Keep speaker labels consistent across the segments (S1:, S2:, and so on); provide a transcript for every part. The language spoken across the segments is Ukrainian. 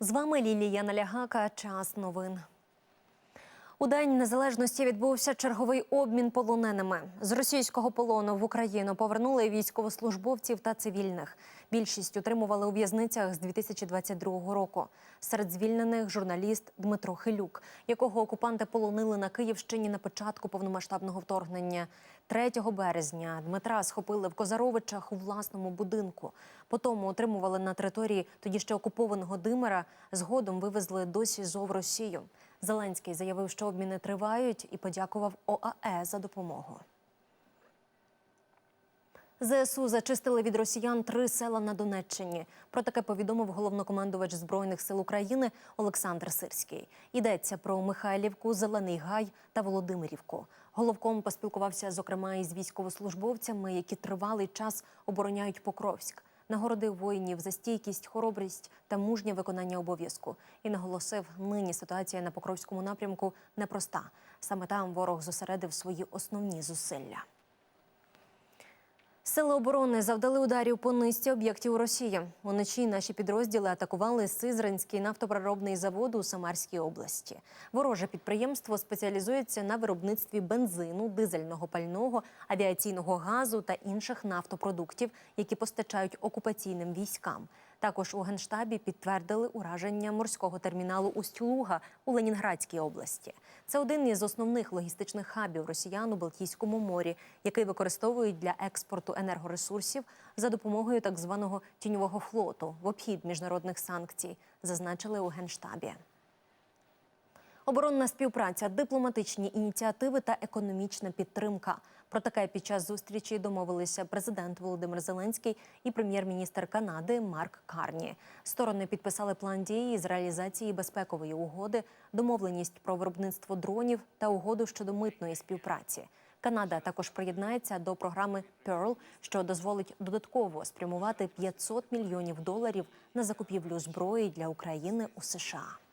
S1: З вами Лілія Налягака. Час новин. У День Незалежності відбувся черговий обмін полоненими. З російського полону в Україну повернули військовослужбовців та цивільних. Більшість утримували у в'язницях з 2022 року. Серед звільнених журналіст Дмитро Хилюк, якого окупанти полонили на Київщині на початку повномасштабного вторгнення. 3 березня Дмитра схопили в Козаровичах у власному будинку. Потім утримували на території тоді ще окупованого Димира. Згодом вивезли до СІЗО в Росію. Зеленський заявив, що обміни тривають, і подякував ОАЕ за допомогу. ЗСУ зачистили від росіян три села на Донеччині. Про таке повідомив головнокомандувач збройних сил України Олександр Сирський. Йдеться про Михайлівку, Зелений Гай та Володимирівку. Головком поспілкувався зокрема із військовослужбовцями, які тривалий час обороняють Покровськ. Нагородив воїнів за стійкість, хоробрість та мужнє виконання обов'язку і наголосив, нині ситуація на Покровському напрямку непроста. Саме там ворог зосередив свої основні зусилля. Сили оборони завдали ударів по низці об'єктів Росії. Уночі наші підрозділи атакували Сизранський нафтопроробний завод у Самарській області. Вороже підприємство спеціалізується на виробництві бензину, дизельного пального, авіаційного газу та інших нафтопродуктів, які постачають окупаційним військам. Також у генштабі підтвердили ураження морського терміналу Усть-Луга у Ленінградській області. Це один із основних логістичних хабів росіян у Балтійському морі, який використовують для експорту енергоресурсів за допомогою так званого тіньового флоту в обхід міжнародних санкцій, зазначили у генштабі. Оборонна співпраця, дипломатичні ініціативи та економічна підтримка. Про таке під час зустрічі домовилися президент Володимир Зеленський і прем'єр-міністр Канади Марк Карні. Сторони підписали план дії з реалізації безпекової угоди, домовленість про виробництво дронів та угоду щодо митної співпраці. Канада також приєднається до програми Pearl, що дозволить додатково спрямувати 500 мільйонів доларів на закупівлю зброї для України у США.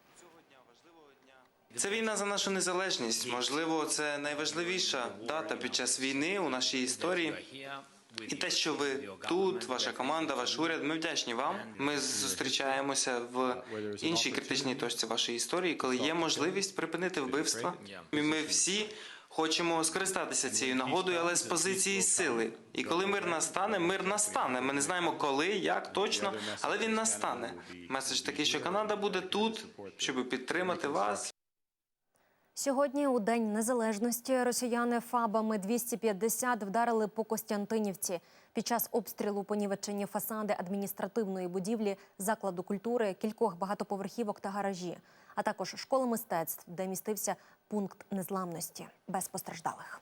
S2: Це війна за нашу незалежність. Можливо, це найважливіша дата під час війни у нашій історії. І те, що ви тут, ваша команда, ваш уряд, ми вдячні вам. Ми зустрічаємося в іншій критичній точці вашої історії, коли є можливість припинити вбивства. І ми всі хочемо скористатися цією нагодою, але з позиції сили. І коли мир настане, мир настане. Ми не знаємо коли, як точно, але він настане. Меседж такий, що Канада буде тут, щоб підтримати вас.
S1: Сьогодні, у День Незалежності, росіяни фабами 250 вдарили по Костянтинівці. Під час обстрілу понівечені фасади адміністративної будівлі, закладу культури, кількох багатоповерхівок та гаражі, а також школи мистецтв, де містився пункт незламності без постраждалих.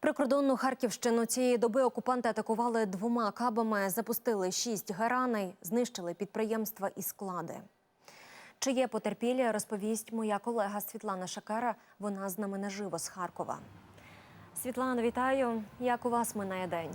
S1: Прикордонну Харківщину цієї доби окупанти атакували двома кабами, запустили шість гараней, знищили підприємства і склади. Чи є потерпілі, розповість моя колега Світлана Шакера. Вона з нами наживо з Харкова. Світлана, вітаю. Як у вас минає день?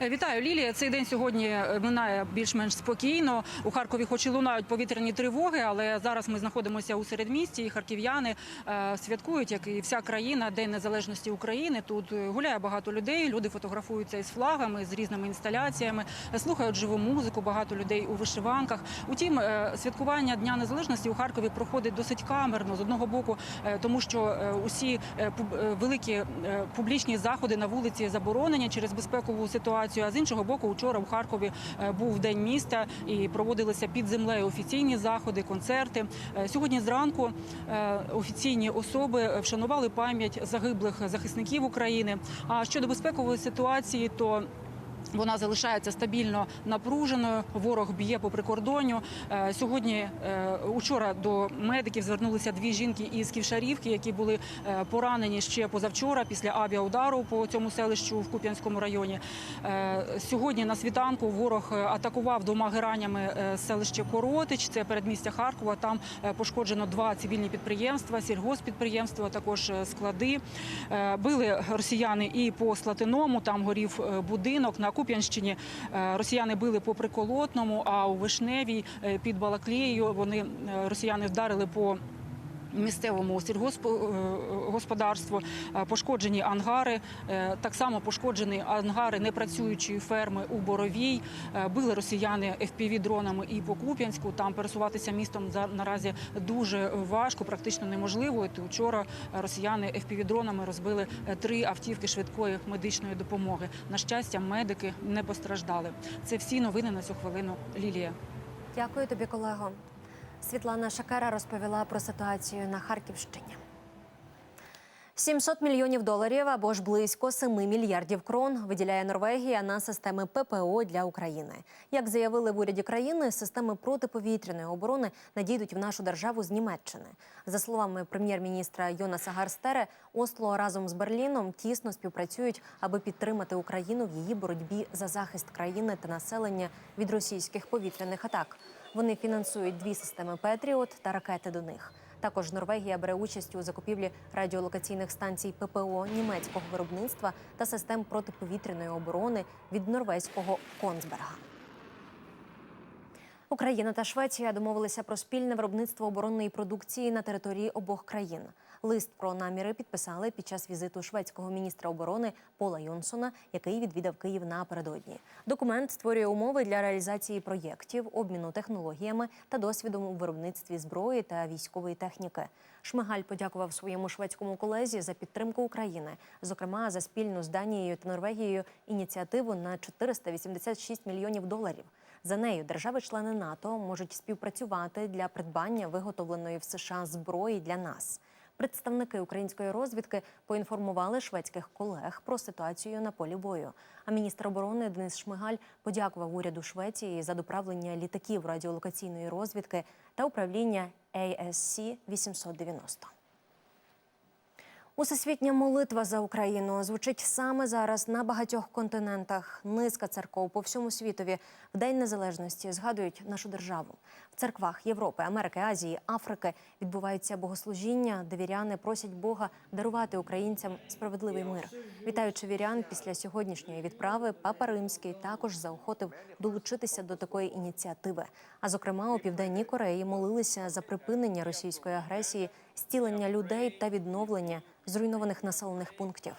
S3: Вітаю, Лілія. Цей день сьогодні е, минає більш-менш спокійно. У Харкові, хоч і лунають повітряні тривоги, але зараз ми знаходимося у середмісті. і Харків'яни е, святкують, як і вся країна, День Незалежності України. Тут е, гуляє багато людей. Люди фотографуються із флагами, з різними інсталяціями, е, слухають живу музику. Багато людей у вишиванках. Утім, е, святкування Дня Незалежності у Харкові проходить досить камерно з одного боку, е, тому що е, усі е, е, великі е, публічні заходи на вулиці заборонені через безпекову ситуацію. А з іншого боку, вчора в Харкові е, був день міста і проводилися під землею офіційні заходи, концерти. Е, Сьогодні зранку е, офіційні особи вшанували пам'ять загиблих захисників України. А щодо безпекової ситуації, то вона залишається стабільно напруженою. Ворог б'є по прикордонню. Е, Сьогодні, е, учора, до медиків звернулися дві жінки із Ківшарівки, які були е, поранені ще позавчора після авіаудару по цьому селищу в Куп'янському районі. Сьогодні на світанку ворог атакував двома геранями селище Коротич. Це передмістя Харкова. Там пошкоджено два цивільні підприємства, сільгоспідприємства, також склади. Били росіяни і по Слатиному. Там горів будинок. На Куп'янщині. Е, росіяни били по Приколотному, а у Вишневій е, під Балаклією вони е, росіяни вдарили по Місцевому сільгоспгосподарству е, пошкоджені ангари, е, так само пошкоджені ангари непрацюючої ферми у Боровій. Е, Били росіяни fpv дронами і по Куп'янську. Там пересуватися містом наразі дуже важко, практично неможливо. От вчора росіяни fpv дронами розбили е, три автівки швидкої медичної допомоги. На щастя, медики не постраждали. Це всі новини на цю хвилину. Лілія.
S1: Дякую тобі, колего. Світлана Шакара розповіла про ситуацію на Харківщині. 700 мільйонів доларів або ж близько 7 мільярдів крон виділяє Норвегія на системи ППО для України. Як заявили в уряді країни, системи протиповітряної оборони надійдуть в нашу державу з Німеччини. За словами прем'єр-міністра Йонаса Гарстере, Осло разом з Берліном тісно співпрацюють, аби підтримати Україну в її боротьбі за захист країни та населення від російських повітряних атак. Вони фінансують дві системи Петріот та ракети до них. Також Норвегія бере участь у закупівлі радіолокаційних станцій ППО німецького виробництва та систем протиповітряної оборони від норвезького Консберга. Україна та Швеція домовилися про спільне виробництво оборонної продукції на території обох країн. Лист про наміри підписали під час візиту шведського міністра оборони Пола Йонсона, який відвідав Київ напередодні. Документ створює умови для реалізації проєктів, обміну технологіями та досвідом у виробництві зброї та військової техніки. Шмигаль подякував своєму шведському колезі за підтримку України, зокрема за спільну з Данією та Норвегією ініціативу на 486 мільйонів доларів. За нею держави-члени НАТО можуть співпрацювати для придбання виготовленої в США зброї для нас. Представники української розвідки поінформували шведських колег про ситуацію на полі бою. А міністр оборони Денис Шмигаль подякував уряду Швеції за доправлення літаків радіолокаційної розвідки та управління ASC 890. Усесвітня молитва за Україну звучить саме зараз на багатьох континентах. Низка церков по всьому світові в День Незалежності згадують нашу державу. В церквах Європи, Америки, Азії, Африки відбуваються богослужіння, де віряни просять Бога дарувати українцям справедливий мир. Вітаючи вірян після сьогоднішньої відправи, папа Римський також заохотив долучитися до такої ініціативи. А зокрема, у південній Кореї молилися за припинення російської агресії, стілення людей та відновлення зруйнованих населених пунктів.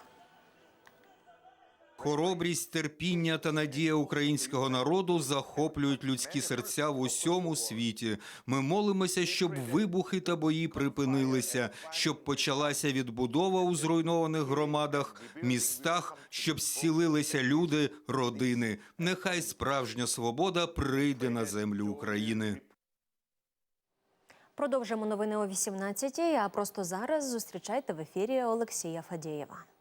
S4: Хоробрість, терпіння та надія українського народу захоплюють людські серця в усьому світі. Ми молимося, щоб вибухи та бої припинилися, щоб почалася відбудова у зруйнованих громадах, містах, щоб зцілилися люди, родини. Нехай справжня свобода прийде на землю України.
S1: Продовжимо новини о 18-й, А просто зараз зустрічайте в ефірі Олексія Фадєєва.